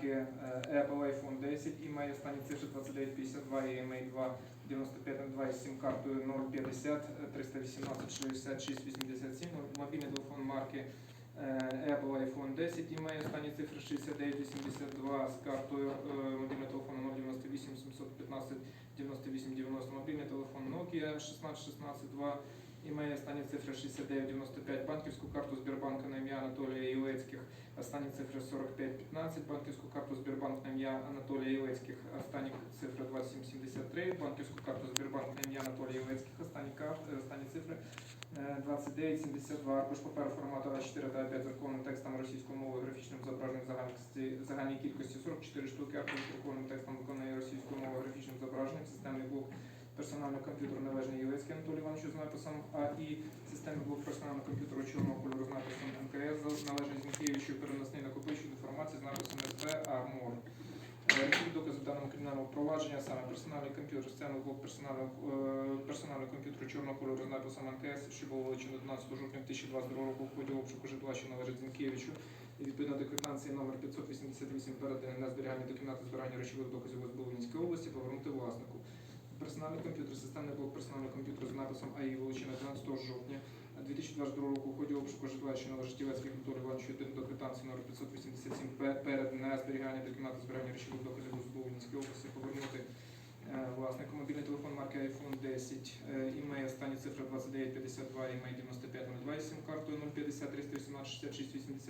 марки е, Apple iPhone 10, імей останні цифри 2952 і імей 2 9502 із сім-картою 050 318 66 87, мобільний телефон марки е, Apple iPhone 10, імей останні цифри 6982 з картою е, мобільного телефону 098 715 98 90, мобільний телефон Nokia 1616 2, імей останні цифри 6995, банківську карту Сбербанка на ім'я Анатолія Ілецьких, останні цифри 4515, банківську карту Сбербанк на ім'я Анатолія Ілецьких, останні цифри 2773, банківську карту Сбербанк на ім'я Анатолія Ілецьких, останні, кар- е, останні цифри е, 2972, аркуш паперу формату А4 та А5 друкованим текстом російською мовою, графічним зображенням загальній кількості 44 штуки, аркуш друкованим текстом виконаний російською мовою, графічним зображенням, системний блок персонального комп'ютеру належний Анатолій Івановичу з написом АІ, системний блок персонального комп'ютеру чорного кольору з написом МКС, належний Зінкевичу переносний накопичувач інформації з написом СП АРМОР. Речові докази в даному кримінальному провадженні, а саме персональний комп'ютер, системний блок персонального, комп'ютеру чорного кольору з написом МКС, що було вилучено 12 жовтня 2022 року в ході обшуку житла, що належить Зінкевичу. І відповідно до квитанції номер 588 переданий на зберігання документів збирання речових доказів в СБУ області повернути власнику. Персональний комп'ютер, системний блок персонального комп'ютеру з написом АІ вилучено 12 жовтня 2022 року в ході обшуку житла, що належить Євецький Анатолій Івановичу до квитанції номер 587 пе- переданий на зберігання документів збирання речових доказів СБУ Вінницької області повернути е, власнику мобільний телефон марки iPhone 10, е, імей останні цифри 2952, імей 9502 із сім картою 050 318 66 80